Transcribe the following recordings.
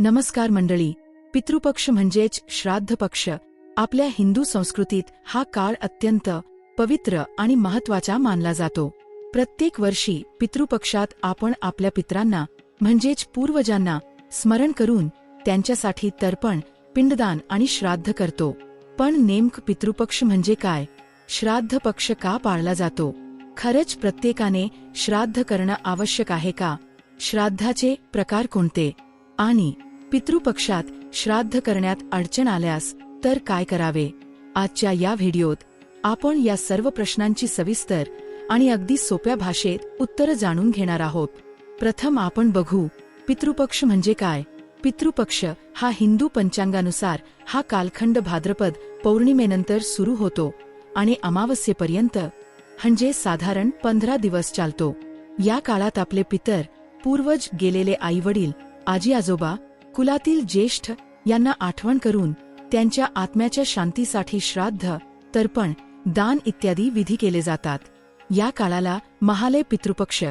नमस्कार मंडळी. पितृपक्ष म्हणजेच श्राद्ध पक्ष. आपल्या हिंदू संस्कृतीत हा काळ अत्यंत पवित्र आणि महत्त्वाचा मानला जातो. प्रत्येक वर्षी पितृपक्षात आपण आपल्या पित्रांना म्हणजेच पूर्वजांना स्मरण करून त्यांच्यासाठी तर्पण पिंडदान आणि श्राद्ध करतो. पण नेमक पितृपक्ष म्हणजे काय? श्राद्ध पक्ष का पाळला जातो? खरंच प्रत्येकाने श्राद्ध करणं आवश्यक आहे का? श्राद्धाचे प्रकार कोणते? आणि पितृपक्षात श्राद्ध करण्यात अडचण आल्यास तर काय करावे? आजच्या या व्हिडिओत आपण या सर्व प्रश्नांची सविस्तर आणि अगदी सोप्या भाषेत उत्तरं जाणून घेणार आहोत. प्रथम आपण बघू पितृपक्ष म्हणजे काय? पितृपक्ष हा हिंदू पंचांगानुसार हा कालखंड भाद्रपद पौर्णिमेनंतर सुरू होतो आणि अमावस्येपर्यंत म्हणजे साधारण पंधरा दिवस चालतो. या काळात आपले पितर पूर्वज गेलेले आईवडील आजी आजोबा कुलातील ज्येष्ठ यांना आठवण करून त्यांच्या आत्म्याच्या शांतीसाठी श्राद्ध तर्पण दान इत्यादी विधी केले जातात. या काळाला महालय पितृपक्ष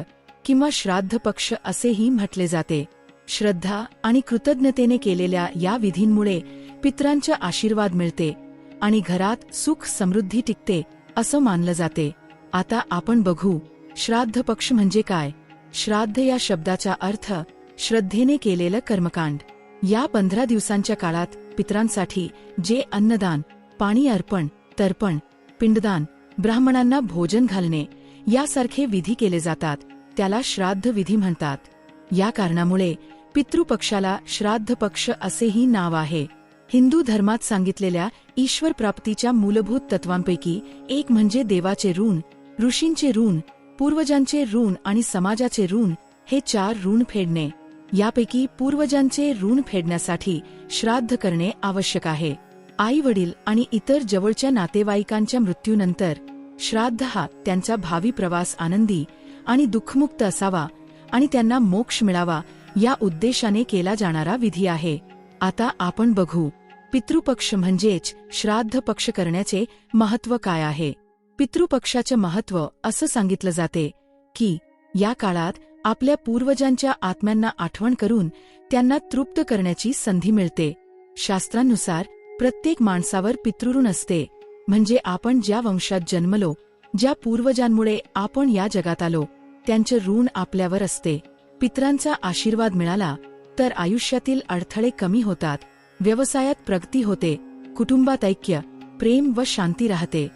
किंवा श्राद्ध पक्ष असेही म्हटले जाते. श्रद्धा आणि कृतज्ञतेने केलेल्या या विधींमुळे पित्रांचा आशीर्वाद मिळते आणि घरात सुख समृद्धी टिकते असं मानलं जाते. आता आपण बघू श्राद्ध पक्ष म्हणजे काय? श्राद्ध या शब्दाचा अर्थ श्रद्धेने केलेलं कर्मकांड. या पंधरा दिवसांच्या काळात पित्रांसाठी जे अन्नदान पाणी अर्पण तर्पण पिंडदान ब्राह्मणांना भोजन घालणे यासारखे विधी केले जातात त्याला श्राद्ध विधी म्हणतात. या कारणामुळे पितृपक्षाला श्राद्ध पक्ष असेही नाव आहे. हिंदू धर्मात सांगितलेल्या ईश्वर प्राप्तीच्या मूलभूत तत्वांपैकी एक म्हणजे देवाचे ऋण ऋषींचे ऋण पूर्वजांचे ऋण आणि समाजाचे ऋण हे चार ऋण फेडणे. यापैकी पूर्वजांचे ऋण फेडण्यासाठी श्राद्ध करणे आवश्यक आहे. आई वडील आणि इतर जवळच्या नातेवाईकांच्या मृत्यूनंतर श्राद्ध हा त्यांचा भावी प्रवास आनंदी आणि दुःखमुक्त असावा आणि त्यांना मोक्ष मिळावा या उद्देशाने केला जाणारा विधी आहे. आता आपण बघू पितृपक्ष म्हणजेच श्राद्ध पक्ष करण्याचे महत्त्व काय आहे? पितृपक्षाचे महत्त्व असं सांगितलं जाते की या काळात आपल्या पूर्वजांच्या आत्म्यांना आठवण करून त्यांना तृप्त करण्याची संधी मिळते. शास्त्रांनुसार प्रत्येक माणसावर पितृऋण असते. म्हणजे आपण ज्या वंशात जन्मलो ज्या पूर्वजांमुळे आपण या जगात आलो त्यांचे ऋण आपल्यावर असते. पित्रांचा आशीर्वाद मिळाला तर आयुष्यातील अडथळे कमी होतात. व्यवसायात प्रगती होते. कुटुंबात ऐक्य प्रेम व शांती राहते.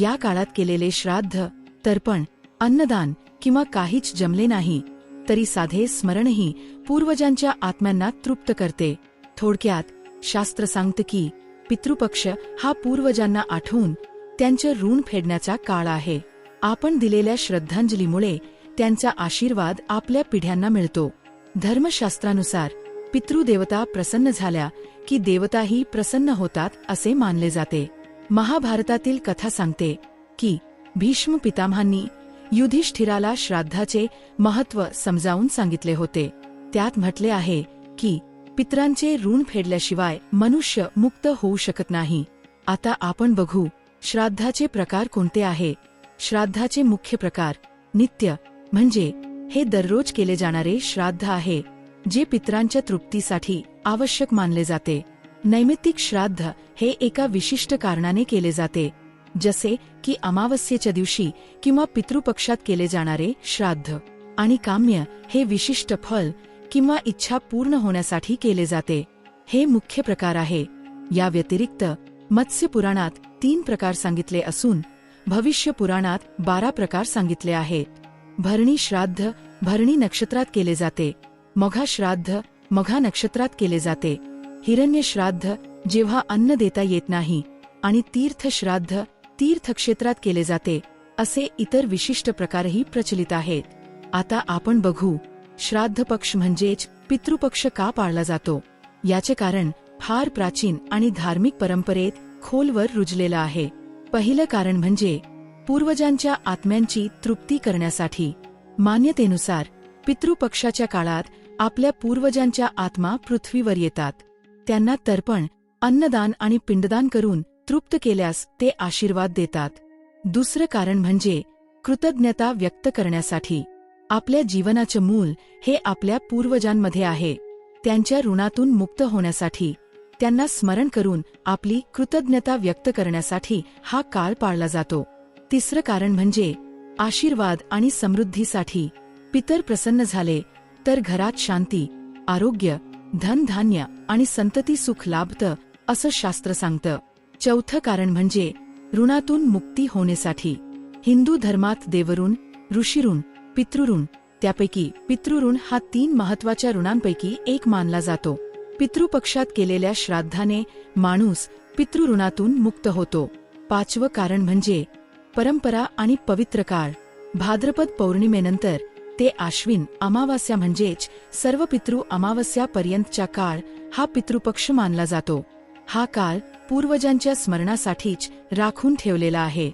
या काळात केलेले श्राद्ध तर्पण अन्नदान किंवा काहीच जमले नाही तरी साधे स्मरणही पूर्वजांच्या आत्म्यांना तृप्त करते. थोडक्यात शास्त्र सांगतं की पितृपक्ष हा पूर्वजांना आठवून त्यांचे ऋण फेडण्याचा काळ आहे. आपण दिलेल्या श्रद्धांजलीमुळे त्यांचा आशीर्वाद आपल्या पिढ्यांना मिळतो. धर्मशास्त्रानुसार पितृदेवता प्रसन्न झाल्या की देवताही प्रसन्न होतात असे मानले जाते. महाभारतातील कथा सांगते की भीष्म पितामहांनी युधिष्ठिराला श्राद्धाचे महत्त्व समजावून सांगितले होते. त्यात म्हटले आहे की पित्रांचे ऋण फेडल्याशिवाय मनुष्य मुक्त होऊ शकत नाही. आता आपण बघू श्राद्धाचे प्रकार कोणते आहे? श्राद्धाचे मुख्य प्रकार नित्य म्हणजे हे दररोज केले जाणारे श्राद्ध आहे जे पित्रांच्या तृप्तीसाठी आवश्यक मानले जाते. नैमित्तिक श्राद्ध हे एका विशिष्ट कारणाने केले जाते. जसे की अमावस्येच्या दिवशी किंवा पितृपक्षात केले जाणारे श्राद्ध आणि काम्य हे विशिष्ट फल किंवा इच्छा पूर्ण होण्यासाठी केले जाते. हे मुख्य प्रकार आहे. या व्यतिरिक्त मत्स्य पुराणात तीन प्रकार सांगितले असून भविष्य पुराणात बारा प्रकार सांगितले आहेत. भरणी श्राद्ध भरणी नक्षत्रात केले जाते. मघा श्राद्ध मघा नक्षत्रात केले जाते. हिरण्य श्राद्ध जेव्हा अन्न देता येत नाही आणि तीर्थ श्राद्ध तीर्थक्षेत्रात केले जाते असे इतर विशिष्ट प्रकारही प्रचलित आहेत. आता आपण बघू श्राद्ध पक्ष म्हणजेच पितृपक्ष का पाळला जातो? याचे कारण फार प्राचीन आणि धार्मिक परंपरेत खोलवर रुजलेलं आहे. पहिलं कारण म्हणजे पूर्वजांच्या आत्म्यांची तृप्ती करण्यासाठी. मान्यतेनुसार पितृपक्षाच्या काळात आपल्या पूर्वजांच्या आत्मा पृथ्वीवर येतात. त्यांना तर्पण अन्नदान आणि पिंडदान करून तृप्त केल्यास ते आशीर्वाद देतात. दुसरं कारण म्हणजे कृतज्ञता व्यक्त करण्यासाठी. आपल्या जीवनाचे मूल हे आपल्या पूर्वजांमध्ये आहे. त्यांच्या ऋणातून मुक्त होण्यासाठी. त्यांना स्मरण करून आपली कृतज्ञता व्यक्त करण्यासाठी हा काळ पाळला जातो. तिसरं कारण म्हणजे आशीर्वाद आणि समृद्धीसाठी. पितर प्रसन्न झाले तर घरात शांती आरोग्य धनधान्य आणि संतती सुख लाभतं असं शास्त्र सांगतं. चौथं कारण म्हणजे ऋणातून मुक्ती होण्यासाठी. हिंदू धर्मात देवऋण ऋषीऋण पितृऋण त्यापैकी पितृऋण हा तीन महत्त्वाच्या ऋणांपैकी एक मानला जातो. पितृपक्षात केलेल्या श्राद्धाने माणूस पितृऋणातून मुक्त होतो. पाचवं कारण म्हणजे परंपरा आणि पवित्र काळ. भाद्रपद पौर्णिमेनंतर ते आश्विन अमावास्या म्हणजेच सर्व पितृ अमावस्यापर्यंतचा काळ हा पितृपक्ष मानला जातो. हा काळ पूर्वजांच्या स्मरणासाठीच राखून ठेवलेला आहे.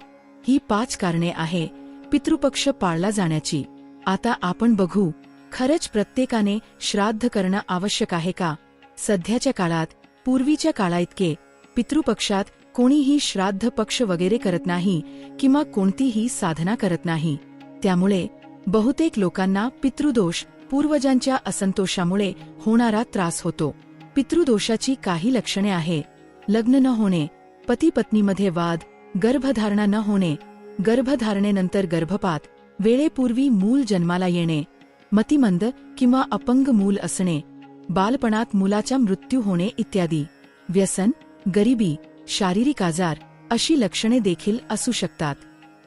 ही पाच कारणे आहे. पितृपक्ष पाळला जाण्याची. आता आपण बघू खरंच प्रत्येकाने श्राद्ध करणं आवश्यक आहे का? सध्याच्या काळात पूर्वीच्या काळाइतके पितृपक्षात कोणीही श्राद्ध पक्ष वगैरे करत नाही किंवा कोणतीही साधना करत नाही. त्यामुळे बहुतेक लोकांना पितृदोष पूर्वजांच्या असंतोषामुळे होणारा त्रास होतो. पितृदोषाची काही लक्षणे आहे. लग्न न होणे पती पत्नीमध्ये वाद गर्भधारणा न होणे गर्भधारणेनंतर गर्भपात वेळेपूर्वी मूल जन्माला येणे मतिमंद किंवा अपंग मूल असणे बालपणात मुलाचा मृत्यू होणे इत्यादी. व्यसन गरिबी शारीरिक आजार अशी लक्षणे देखील असू शकतात.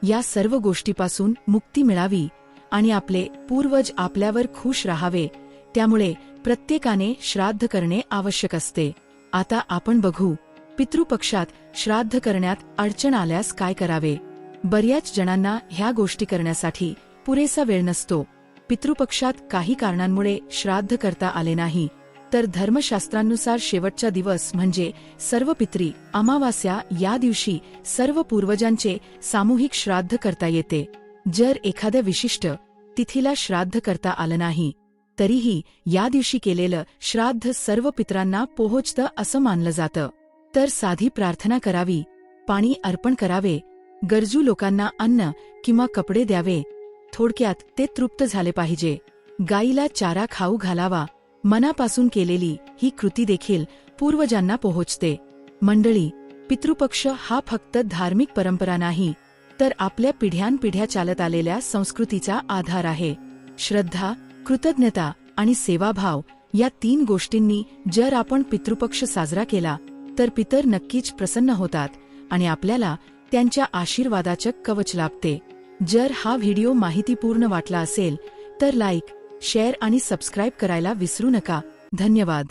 या सर्व गोष्टीपासून मुक्ती मिळावी आणि आपले पूर्वज आपल्यावर खुश राहावे त्यामुळे प्रत्येकाने श्राद्ध करणे आवश्यक असते. आता आपण बघू पितृपक्षात श्राद्ध करण्यात अडचण आल्यास काय करावे? बऱ्याच जणांना ह्या गोष्टी करण्यासाठी पुरेसा वेळ नसतो. पितृपक्षात काही कारणांमुळे श्राद्ध करता आले नाही. तर धर्मशास्त्रांनुसार शेवटचा दिवस म्हणजे सर्व पित्री अमावास्या या दिवशी सर्व पूर्वजांचे सामूहिक श्राद्ध करता येते. जर एखाद्या विशिष्ट तिथीला श्राद्ध करता आलं नाही तरीही या दिवशी केलेलं श्राद्ध सर्व पित्रांना पोहोचतं असं मानलं जातं. तर साधी प्रार्थना करावी पाणी अर्पण करावे गरजू लोकांना अन्न किंवा कपडे द्यावे. थोडक्यात ते तृप्त झाले पाहिजे. गाईला चारा खाऊ घालावा. मनापासून केलेली ही कृती देखील पूर्वजांना पोहोचते. मंडळी पितृपक्ष हा फक्त धार्मिक परंपरा नाही तर आपल्या पिढ्यानपिढ्या चालत आलेल्या संस्कृतीचा आधार आहे. श्रद्धा कृतज्ञता आणि सेवाभाव या तीन गोष्टींनी जर आपण पितृपक्ष साजरा केला तर पितर नक्कीच प्रसन्न होतात आणि आपल्याला त्यांच्या आशीर्वादाचं कवच लाभते. जर हा व्हिडिओ माहितीपूर्ण वाटला असेल तर लाईक शेअर आणि सबस्क्राईब करायला विसरू नका. धन्यवाद.